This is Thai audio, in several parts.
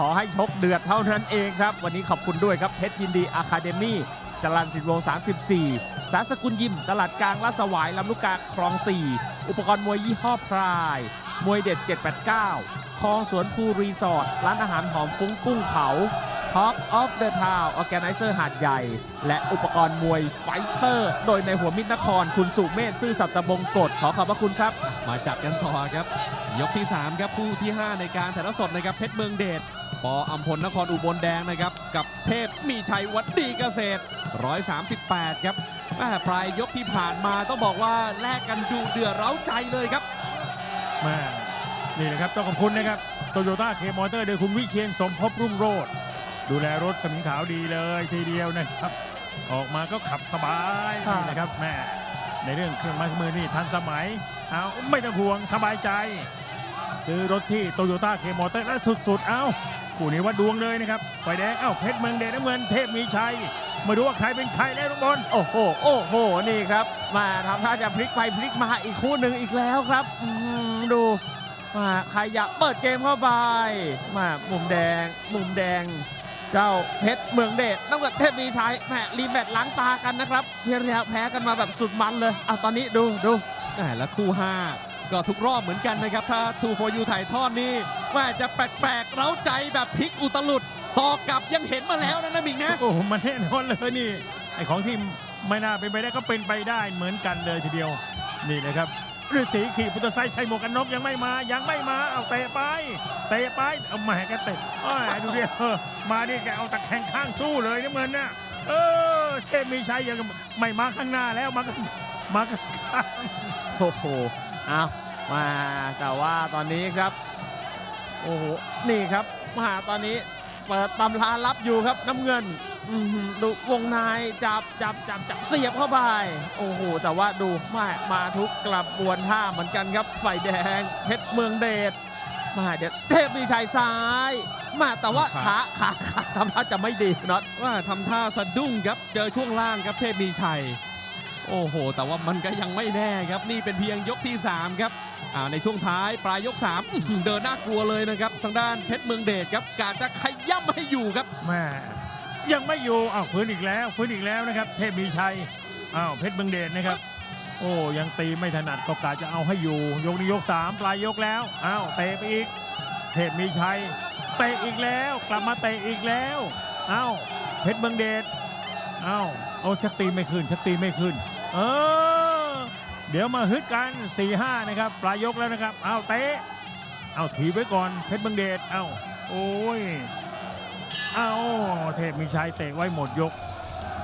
ขอให้ชกเดือดเท่านั้นเองครับ วันนี้ขอบคุณด้วยครับเพชรยินดีอะคาเดมี่จรันสินวง 34 สาสกุลยิม ตลาดกลางลาดสวายลำลูกกาคลอง 4 อุปกรณ์มวยยี่ห้อพราย มวยเด็ด 789 คลองสวนภูรีสอร์ท ร้านอาหารหอมฟุ้งกุ้งเผา Top of the Town Organizer หาดใหญ่ และอุปกรณ์มวยไฟเตอร์ โดยในหัวมิตรนครคุณสุเมธซื่อสัตบงกฎขอขอบพระคุณครับ มาจับกันต่อครับ ยกที่ 3 ครับคู่ที่ 5 ในการถ่ายทอดสดนะครับเพชรเมืองเดช ปออัมพลนครอุบลแดงนะครับ กับเทพมีชัยวัดดีเกษตร 138 ครับแม่ปลายยกที่ผ่านมาต้องบอกว่าแลกกันดูเดือดเร้าใจเลยครับแม่นี่นะครับต้องขอบคุณนะครับโตโยต้าเคมอเตอร์โดยคุณวิเชียนสมภพรุ่งโรจน์ดูแลรถสมิงขาวดีเลยทีเดียวนะครับ ออกมาก็ขับสบายครับนี่นะครับแม่ในเรื่องเครื่องไม้เครื่องมือนี่ทันสมัยเอาไม่ต้องห่วงสบายใจ ซื้อรถที่โตโยต้าเคมอเตอร์และสุดๆ เอาคู่นี้วัดดวงเลยนะครับไฟแดงเอ้าเพชรเมืองเดชน้ำเงินเทพมีชัยมาดูว่าใครเป็นใครแล้วทุกคนโอ้โห โอ้โห นี่ครับ มาทำท่าจะพลิกไปพลิกมาอีกคู่หนึ่งอีกแล้วครับดูมาใครอยากเปิดเกมเข้าไป มามุมแดง มุมแดง เจ้าเพชรเมืองเดชน้ำเงินเทพมีชัยแหมรีแมตช์ล้างตากันนะครับเพียงแพ้กันมาแบบสุดมันเลยอะตอนนี้ดูดูแหม่และคู่5 ก็ทุกรอบเหมือนกันนะครับ ถ้า2 for you ถ่ายทอดนี่แม่จะแปลกๆ เร้าใจแบบพลิกอุตลุดซอกกลับยังเห็นมาแล้วนะนะมิงนะ โอ้โหมันแน่นอนเลยนี่ไอของที่ไม่น่าเป็นไปได้ก็เป็นไปได้เหมือนกันเลยทีเดียวนี่เลยครับฤาษีขี่พุทธไซค์ใส่หมวกกันน็อกยังไม่มายังไม่มาเอาเตะไปเตะไปเอามาให้กันเตะอ้อยดูดิเออมานี่แกเอาตะแคงข้างสู้เลยน้ำเงินน่ะเออเทพมีชัยยังไม่มาข้างหน้าแล้วมากันมากันข้าง โอ้โหเอา มาแต่ว่าตอนนี้ครับ โอ้โห นี่ครับมาตอนนี้เปิดตำรารับอยู่ครับน้ำเงินอื้อหือดูวงในจับจับจับจับเสียบเข้าไป โอ้โห แต่ว่าดูมามาทุกกระบวนท่าเหมือนกันครับไฟแดง เพชรเมืองเดชมาเดี๋ยวเทพมีชัยซ้าย มาแต่ว่าครัขาบขาขาทำท่าจะไม่ดีน็อตว่าทำท่าสะดุ้งครับเจอช่วงล่างครับเทพมีชัย โอ้โห แต่ว่ามันก็ยังไม่แน่ครับนี่เป็นเพียงยกที่ 3 ครับอ่า ในช่วงท้ายปลายยก 3 เดินน่ากลัวเลยนะครับ ทางด้านเพชรเมืองเดชครับกาจะขย่ำให้อยู่ครับแม่ยังไม่อยู่อ้าวฟื้นอีกแล้วฟื้นอีกแล้วนะครับ เทพมีชัยอ้าวเพชรเมืองเดชนะครับ โอ้ยังตีไม่ถนัดก็กาจะเอาให้อยู่ ยกนี้ยกสามปลายยกแล้วอ้าวเตะไปอีก เทพมีชัยเตะอีกแล้วกลับมาเตะอีกแล้วอ้าวเพชรเมืองเดชอ้าวเอาชักตีไม่ขึ้นชักตีไม่ขึ้น เออ เดี๋ยวมาฮึดกัน4ี่ห้านะครับ ปลายยกแล้วนะครับ เอาเตะ เอาถีบไว้ก่อน เพชรเมืองเดช เอาโอ้ย เอาเทพมีชัยเตะไว้หมดยก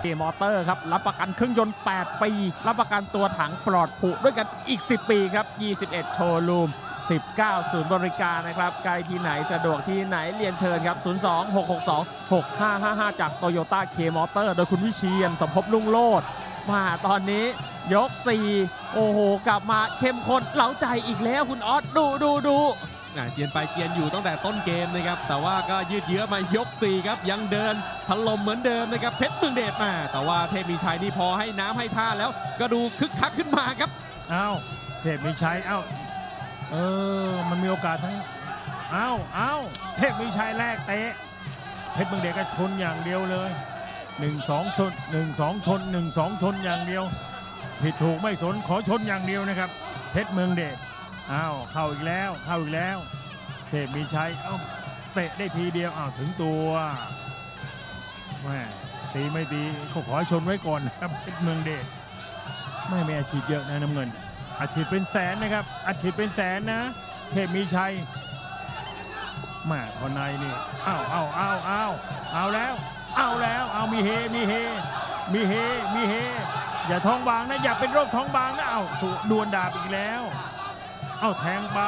เกมมอเตอร์ครับ รับประกันเครื่องยนต์ 8 ปี รับประกันตัวถังปลอดผุด้วยกันอีก 10 ปีครับ 21 โชว์รูม 19 ศูนย์บริการนะครับใกล้ที่ไหนสะดวกที่ไหนเรียนเชิญครับ 02 662 6555 จากโตโยต้าเคมอเตอร์โดยคุณวิเชียนสมภพลุ่งโลด มาตอนนี้ยก 4 โอ้โห กลับมาเข้มข้นเหลาใจอีกแล้วคุณออสดูดูดูอ่าเจียนไปเจียนอยู่ตั้งแต่ต้นเกมนะครับ แต่ว่าก็ยืดเยื้อมายก 4 ครับ ยังเดินถล่มเหมือนเดิมนะครับ เพชรเมืองเดชมา แต่ว่าเทพมีชัยนี่พอให้น้ำให้ท่าแล้วก็ดูคึกคักขึ้นมาครับอ้าวเทพมีชัยอ้าวเออมันมีโอกาสทั้งอ้าวอ้าวเทพมีชัยแรกเตะเพชรเมืองเดชก็ชนอย่างเดียวเลย 1 2 ชน 1 2 ชน 1 2 ชนอย่างเดียว ผิดถูกไม่สนขอชนอย่างเดียวนะครับ เพชรเมืองเดชอ้าวเข้าอีกแล้วเข้าอีกแล้ว เทพมีชัยเอ้าเตะได้ทีเดียวอ้าวถึงตัวแม่ตีไม่ตีเขาขอชนไว้ก่อนนะครับเพชรเมืองเดชไม่ไม่อาชีพเยอะนะน้ำเงินอาชีพเป็นแสนนะครับอาชีพเป็นแสนนะ เทพมีชัยแม่พอในนี่อ้าวอ้าวอ้าวอ้าวเอาแล้ว เอาแล้วเอามีเฮมีเฮมีเฮมีเฮอย่าท้องบางนะอย่าเป็นโรคท้องบางนะเอาสุดวนดาบอีกแล้ว เอาแทงไป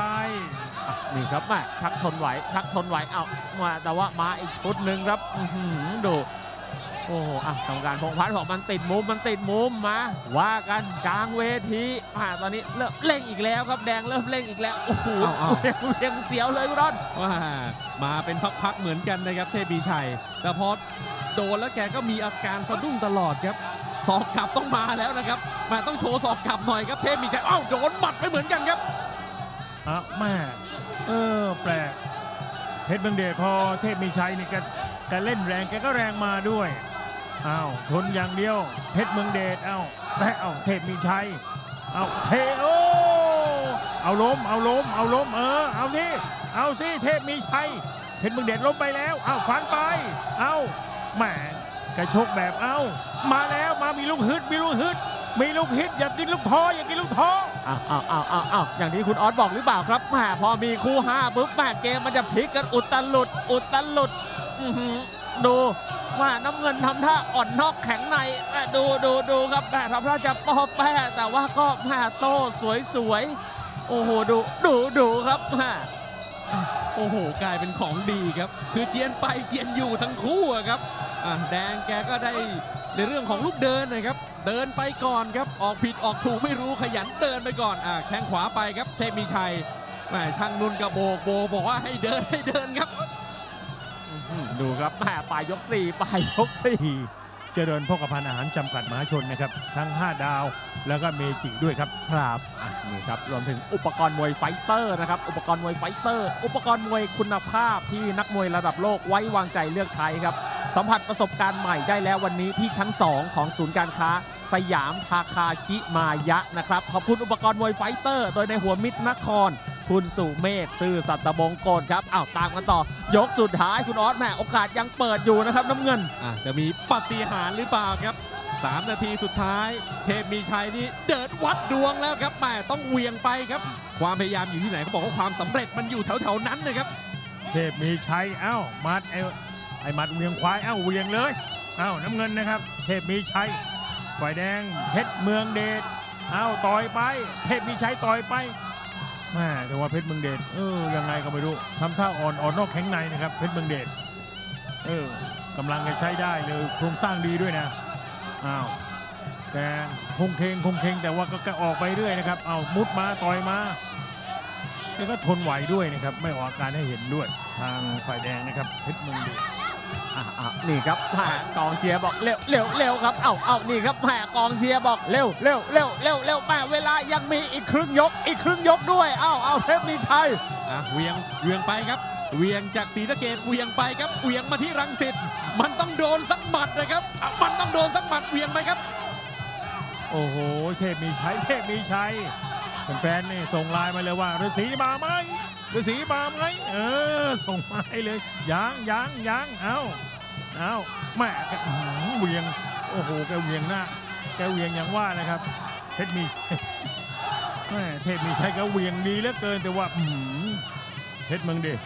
นี่ครับแม่ทักทนไหวทักทนไหวเอามาแต่ว่ามาอีกชุดหนึ่งครับดู โอ้โหอะกรรมการพงษ์พัฒน์บอกมันติดมุม มันติดมุมมา ว่ากันกลางเวทีอ่าตอนนี้เริ่มเร่งอีกแล้วครับ แดงเริ่มเร่งอีกแล้ว โอ้โหเอาเอา เร่งเร่งเสียวเลยคุณรอนว่ามาเป็นพักๆเหมือนกันนะครับเทพมีชัย แต่พอโดนแล้วแกก็มีอาการสะดุ้งตลอดครับศอกกลับต้องมาแล้วนะครับแมาต้องโชว์ศอกกลับหน่อยครับเทพมีชัยอ้าวโดนหมัดไปเหมือนกันครับ อะแม่เออแปลกเพชรเมืองเดชพอเทพมีชัยนี่แก แกเล่นแรงแกก็แรงมาด้วยอ้าวชนอย่างเดียว เพชรเมืองเดชเอ้าแต่เอ้าเทพมีชัยเอ้าเทโอเอาล้มเอาล้มเอาล้มเออเอาสิเอาสิเทพมีชัยเพชรเมืองเดชล้มไปแล้วเอ้าฟันไปเอ้าแหมกระชกแบบเอ้ามาแล้วมามีลูกฮึดมีลูกฮึดมีลูกฮิตอย่ากินลูกท้ออย่ากินลูกท้ออ้าวอ้าวอ้าวอ้าวอ้าวอย่างที่คุณออสบอกหรือเปล่าครับแหมพอมีคู่5ปุ๊บแหมเกมมันจะพลิกกันอุตลุดอุตลุด ดูว่าน้ำเงินทำท่าอ่อนนอกแข็งในดูดูดูครับแหมทำท่าจะปอแป้แต่ว่าก็แหมโต้สวยสวยๆ โอ้โหดูดูดูครับแหมโอ้โห กลายเป็นของดีครับ คือเจียนไปเจียนอยู่ทั้งคู่ครับแดงแกก็ได้ในเรื่องของลูกเดินนะครับ เดินไปก่อนครับ ออกผิดออกถูกไม่รู้ขยันเดินไปก่อนอแข้งขวาไปครับ เทพมีชัยแหมช่างนุ่นกระโบกโบบอกว่าให้เดินให้เดินครับ ดูครับแหมปลายยกสี่ปลายยกสี่ที่เจริญพกพันธ์อาหารจำกัดมหาชนนะครับ ทั้ง 5 ดาวแล้วก็เมจิด้วยครับ ครับอะนี่ครับรวมถึงอุปกรณ์มวยไฟเตอร์นะครับ อุปกรณ์มวยไฟเตอร์ อุปกรณ์มวยคุณภาพที่นักมวยระดับโลกไว้วางใจเลือกใช้ครับ สัมผัสประสบการณ์ใหม่ได้แล้ววันนี้ที่ชั้น 2 ของศูนย์การค้า สยามทาคาชิมายะนะครับ ขอบคุณอุปกรณ์มวยไฟเตอร์ โดยในหัวมิตรนคร คุณสุเมธซื่อสัตย์บงกลครับอ้าวตามกันต่อ ยกสุดท้ายคุณออสแหม่โอกาสยังเปิดอยู่นะครับน้ำเงิน อะจะมีปาฏิหารย์หรือเปล่าครับ 3 นาทีสุดท้าย เทพมีชัยนี่เดินวัดดวงแล้วครับแหมต้องเหวียงไปครับ ความพยายามอยู่ที่ไหนเขาบอกว่าความสำเร็จมันอยู่แถวๆนั้นนะครับ เทพมีชัยเอ้ามัดไอ้ไอ้มัดเวียงควายเอ้าเวียงเลยเอ้าน้ำเงินนะครับ เทพมีชัยฝ่ายแดงเพชรเมืองเดชเอ้าต่อยไป เทพมีชัยต่อยไป แม่แต่ว่าเพชรเมืองเดชเออยังไงก็ไม่รู้ทำท่าอ่อนอ่อนนอกแข็งในนะครับเพชรเมืองเดชเออกำลังจะใช้ได้เลยโครงสร้างดีด้วยนะอ้าวแต่คงเคงคงเคงแต่ว่าก็กออกไปเรื่อยนะครับเอามุดมาต่อยมาแล้วก็ทนไหวด้วยนะครับ ไม่ออกอาการให้เห็นด้วยทางฝ่ายแดงนะครับเพชรเมืองเดช อะอะนี่ครับแหม่กองเชียร์บอกเร็วเร็วเร็วครับ เอ้าเอ้านี่ครับแหม่กองเชียร์บอกเร็วเร็วเร็วเร็วเร็วแหม่เวลายังมีอีกครึ่งยก อีกครึ่งยกด้วย เอ้าเอ้าเทพมีชัยอะเหวียงเหวียงไปครับเหวียงจากศรีสะเกดเหวียงไปครับเหวียงมาที่รังสิตมันต้องโดนสักหมัดนะครับอะมันต้องโดนสักหมัดเหวียงไปครับ โอ้โห เทพมีชัย เทพมีชัย แฟนๆนี่ส่งไลน์มาเลยว่าฤาษีมาไหม ฤาษีมาไหมเออส่งมาให้เลยยังยังยังเอ้าเอ้าแม่แกเวียงโอ้โหแกเวียงหน้าแกเวียงอย่างว่านะครับเพชรมีแม่เทพมีชัยก็เวียงดีเหลือเกินแต่ว่าอื้อหือเพชรเมืองเดช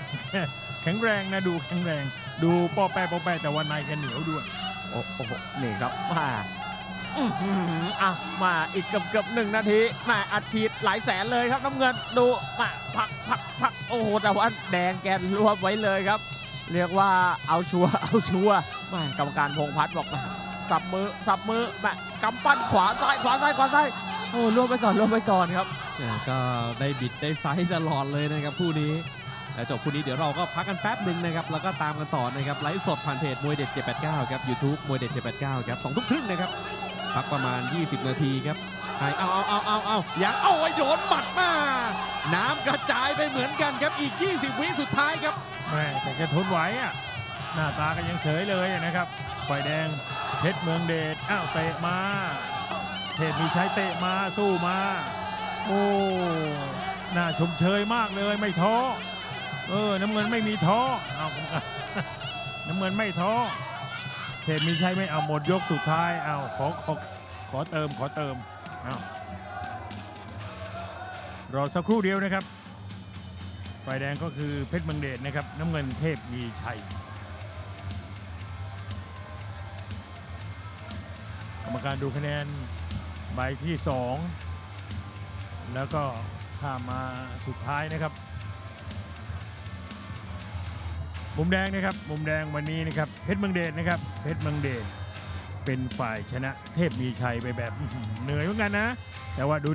แข็งแรงนะดูแข็งแรง ดูป้อแป้ป้อแป้แต่ว่าในแกเหนียวด้วยโอ้โหนี่ครับมาอะมาอีกเกือบเกือบหนึ่งนาทีแมาอัดฉีดหลายแสนเลยครับน้ำเงินดูมาพักพักพัก โอ้โหแต่ว่าแดงแกนรวบไว้เลยครับ เรียกว่าเอาชัวเอาชัวร์แม่กรรมการพงพัฒน์บอกมาสับมือสับมือแม่กำปั้นขวาซ้ายขวาซ้ายขวาซ้ายโอ้รวบไปก่อนรวบไปก่อนครับก็ได้บิดได้ไซส์ตลอดเลยนะครับคู่นี้แล้วจบคู่นี้เดี๋ยวเราก็พักกันแป๊บหนึ่งนะครับแล้วก็ตามกันต่อนะครับไลฟ์สดผ่านเพจมวยเด็ด789ครับ YouTube มวยเด็ด789ครับสองทุ่มครึ่งนะครับพักประมาณ 20 นาทีครับ เอาเอาเอาเอาเอาอย่างเอาไอ้โดนหมัดมา น้ำกระจายไปเหมือนกันครับอีก 20 วิสุดท้ายครับแม่แต่แกทนไหวอะหน้าตาก็ยังเฉยเลยนะครับฝ่ายแดงเพชรเมืองเดชอ้าวเตะมาเทพมีชัยเตะมาสู้มา โอ้น่าชมเชยมากเลยไม่ท้อเออน้ำเงินไม่มีท้อเอาน้ำเงินไม่ท้อเทพมีชัยไม่เอาหมดยกสุดท้ายเอาขอขอขอเติมขอเติม อารอสักครู่เดียวนะครับ ฝ่ายแดงก็คือเพชรเมืองเดชนะครับ น้ำเงินเทพมีชัย กรรมการดูคะแนนใบที่ 2 แล้วก็ข้ามมาสุดท้ายนะครับ มุมแดงนะครับ มุมแดงวันนี้นะครับ เพชรเมืองเดชนะครับ เพชรเมืองเดช เป็นฝ่ายชนะเทพมีชัยไปแบบเหนื่อยเหมือนกันนะแต่ว่าดูดิ